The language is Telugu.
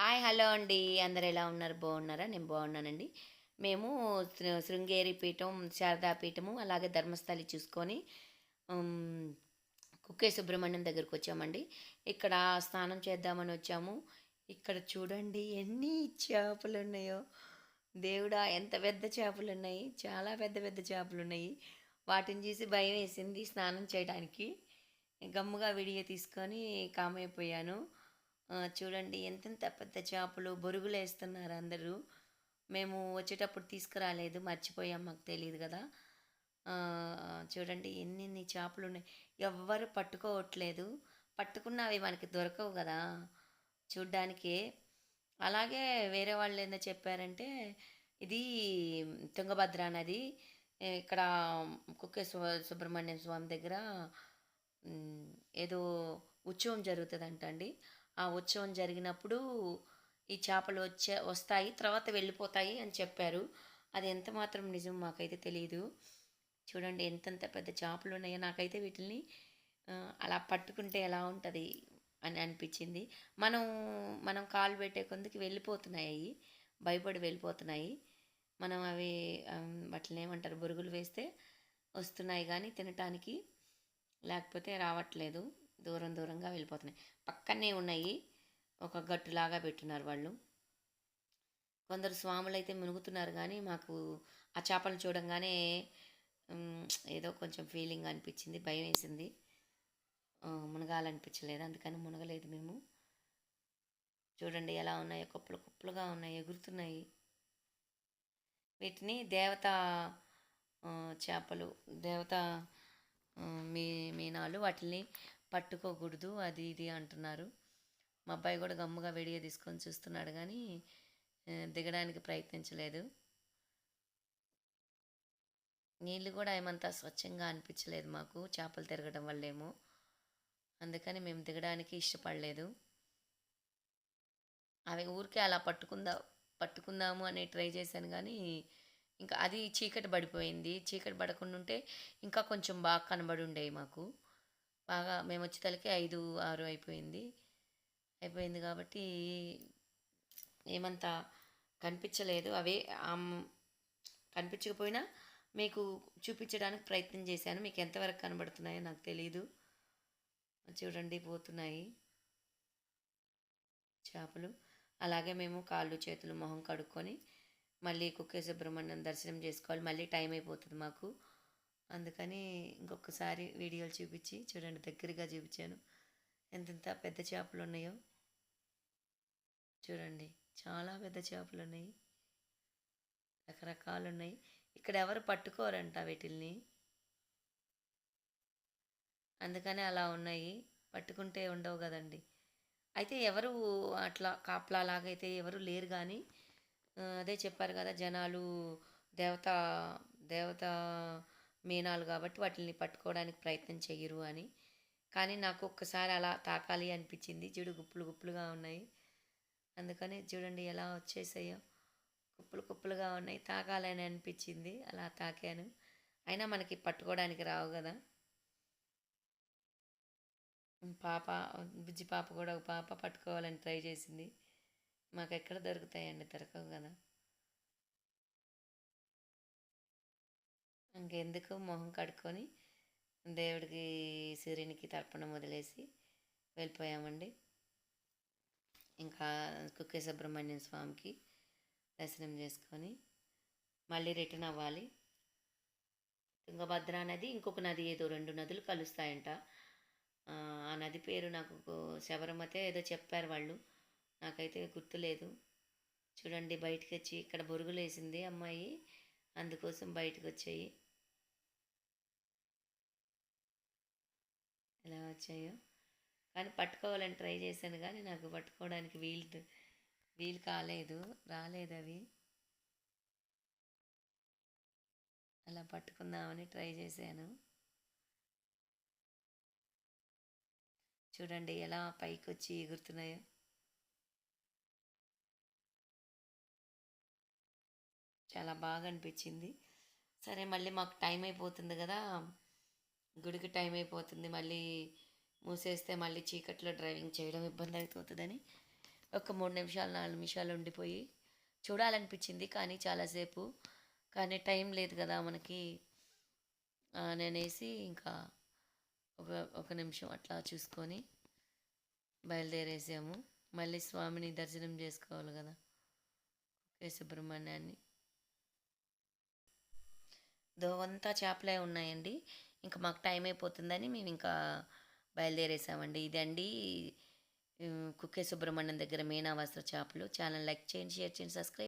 హాయ్ హలో అండి. అందరు ఎలా ఉన్నారు? బాగున్నారా? నేను బాగున్నానండి. మేము శృంగేరి పీఠం శారదా పీఠము అలాగే ధర్మస్థలి చూసుకొని కుక్కే సుబ్రహ్మణ్యం దగ్గరకు వచ్చామండి. ఇక్కడ స్నానం చేద్దామని వచ్చాము. ఇక్కడ చూడండి ఎన్ని చేపలు ఉన్నాయో దేవుడా ఎంత పెద్ద చేపలు ఉన్నాయి చాలా పెద్ద పెద్ద చేపలు ఉన్నాయి వాటిని చూసి భయం వేసింది స్నానం చేయడానికి గమ్ముగా విడియ తీసుకొని కామైపోయాను అయిపోయాను. చూడండి ఎంతెంత పెద్ద చేపలు బొరుగులు వేస్తున్నారు అందరూ. మేము వచ్చేటప్పుడు తీసుకురాలేదు మర్చిపోయాం మాకు తెలియదు కదా. చూడండి ఎన్ని చేపలు ఉన్నాయి ఎవ్వరు పట్టుకోవట్లేదు. పట్టుకున్న అవి మనకి దొరకవు కదా చూడ్డానికి. అలాగే వేరే వాళ్ళు ఏందో చెప్పారంటే ఇది తుంగభద్ర నది. ఇక్కడ కుక్కే సుబ్రహ్మణ్యం స్వామి దగ్గర ఏదో ఉత్సవం జరుగుతుందంట అండి ఆ ఉత్సవం జరిగినప్పుడు ఈ చేపలు వచ్చే వస్తాయి తర్వాత వెళ్ళిపోతాయి అని చెప్పారు. అది ఎంత మాత్రం నిజం మాకైతే తెలియదు చూడండి ఎంతెంత పెద్ద చేపలు ఉన్నాయో నాకైతే వీటిని అలా పట్టుకుంటే ఎలా ఉంటుంది అని అనిపించింది. మనం మనం కాలు పెట్టే కొందుకు వెళ్ళిపోతున్నాయి భయపడి వెళ్ళిపోతున్నాయి. మనం అవి వాటిని ఏమంటారు బురుగులు వేస్తే వస్తున్నాయి కానీ తినటానికి లేకపోతే రావట్లేదు. దూరం దూరంగా వెళ్ళిపోతున్నాయి. పక్కనే ఉన్నాయి. ఒక గట్టులాగా పెట్టున్నారు వాళ్ళు. కొందరు స్వాములు అయితే మునుగుతున్నారు కానీ మాకు ఆ చేపలు చూడంగానే ఏదో కొంచెం ఫీలింగ్ అనిపించింది భయం వేసింది. మునగాలనిపించలేదు. అందుకని మునగలేదు మేము. చూడండి ఎలా ఉన్నాయో. కుప్పలు కుప్పలుగా ఉన్నాయి. ఎగురుతున్నాయి. వీటిని దేవత చేపలు దేవత మీ మీనాలు వాటిని పట్టుకోకూడదు అది ఇది అంటున్నారు. మా అబ్బాయి కూడా గమ్ముగా వెడిగా తీసుకొని చూస్తున్నాడు కానీ దిగడానికి ప్రయత్నించలేదు. నీళ్ళు కూడా ఏమంతా స్వచ్ఛంగా అనిపించలేదు మాకు చేపలు తిరగడం వల్లేమో. అందుకని మేము దిగడానికి ఇష్టపడలేదు. అవి ఊరికే అలా పట్టుకుందా పట్టుకుందాము అని ట్రై చేశాను కానీ ఇంకా అది చీకటి పడిపోయింది. చీకటి పడకుండా ఉంటే ఇంకా కొంచెం బాగా కనబడి ఉండేవి మాకు. బాగా మేము వచ్చేతలకి ఐదు ఆరు అయిపోయింది. అయిపోయింది కాబట్టి ఏమంత కనిపించలేదు. అవే కనిపించకపోయినా మీకు చూపించడానికి ప్రయత్నం చేశాను. మీకు ఎంతవరకు కనబడుతున్నాయో నాకు తెలియదు చూడండి పోతున్నాయి చేపలు. అలాగే మేము కాళ్ళు చేతులు మొహం కడుక్కొని మళ్ళీ కుక్కే సుబ్రహ్మణ్యం దర్శనం చేసుకోవాలి. మళ్ళీ టైం అయిపోతుంది మాకు. అందుకని ఇంకొకసారి వీడియోలు చూపించి చూడండి దగ్గరగా చూపించాను. ఎంతెంత పెద్ద చేపలు ఉన్నాయో చూడండి చాలా పెద్ద చేపలు ఉన్నాయి. రకరకాలు ఉన్నాయి. ఇక్కడ ఎవరు పట్టుకోరంట వీటిల్ని. అందుకనే అలా ఉన్నాయి. పట్టుకుంటే ఉండవు కదండి. అయితే ఎవరు అట్లా కాపలా అయితే ఎవరు లేరు కానీ అదే చెప్పారు కదా జనాలు దేవత దేవత మీనాలు కాబట్టి వాటిని పట్టుకోవడానికి ప్రయత్నం చెయ్యరు అని. కానీ నాకు ఒక్కసారి అలా తాకాలి అనిపించింది. చూడు గుప్పులు గుప్పులుగా ఉన్నాయి. అందుకని చూడండి ఎలా వచ్చేసాయో. కుప్పలు కుప్పలుగా ఉన్నాయి. తాకాలని అనిపించింది. అలా తాకాను. అయినా మనకి పట్టుకోవడానికి రావు కదా. పాప బుజ్జి పాప కూడా ఒక పాప పట్టుకోవాలని ట్రై చేసింది. మాకు ఎక్కడ దొరుకుతాయండి? దొరకవు కదా. ఇంకెందుకు మొహం కడుక్కొని దేవుడికి సూర్యునికి తర్పణం వదిలేసి వెళ్ళిపోయామండి. ఇంకా కుక్కే సుబ్రహ్మణ్యం స్వామికి దర్శనం చేసుకొని మళ్ళీ రిటర్న్ అవ్వాలి. తుంగభద్ర నది ఇంకొక నది ఏదో రెండు నదులు కలుస్తాయంట. ఆ నది పేరు నాకు శబరమతే ఏదో చెప్పారు వాళ్ళు. నాకైతే గుర్తులేదు. చూడండి బయటకు వచ్చి ఇక్కడ బొరుగులు వేసింది అమ్మాయి. అందుకోసం బయటకు వచ్చాయి. ఎలా వచ్చాయో. కానీ పట్టుకోవాలని ట్రై చేశాను కానీ నాకు పట్టుకోవడానికి వీలు వీలు కాలేదు రాలేదు అవి. అలా పట్టుకుందామని ట్రై చేశాను. చూడండి ఎలా పైకి వచ్చి ఎగురుతున్నాయో. చాలా బాగా అనిపించింది. సరే మళ్ళీ మాకు టైం అయిపోతుంది కదా. గుడికి టైం అయిపోతుంది మళ్ళీ మూసేస్తే మళ్ళీ చీకట్లో డ్రైవింగ్ చేయడం ఇబ్బంది అవుతుందని ఒక మూడు నిమిషాలు నాలుగు నిమిషాలు ఉండిపోయి చూడాలనిపించింది. కానీ చాలాసేపు కానీ టైం లేదు కదా మనకి. నేనేసి ఇంకా ఒక ఒక నిమిషం అట్లా చూసుకొని బయలుదేరేసాము. మళ్ళీ స్వామిని దర్శనం చేసుకోవాలి కదా కే సుబ్రహ్మణ్యాన్ని. దోవంతా చేపలే ఉన్నాయండి. ఇంకా మాకు టైం అయిపోతుందని మేము ఇంకా బయలుదేరేసామండి. ఇదండి కుక్కే సుబ్రహ్మణ్యం దగ్గర మీనా వస్త్ర చేపలు. ఛానల్ లైక్ చేయండి షేర్ చేయండి సబ్స్క్రైబ్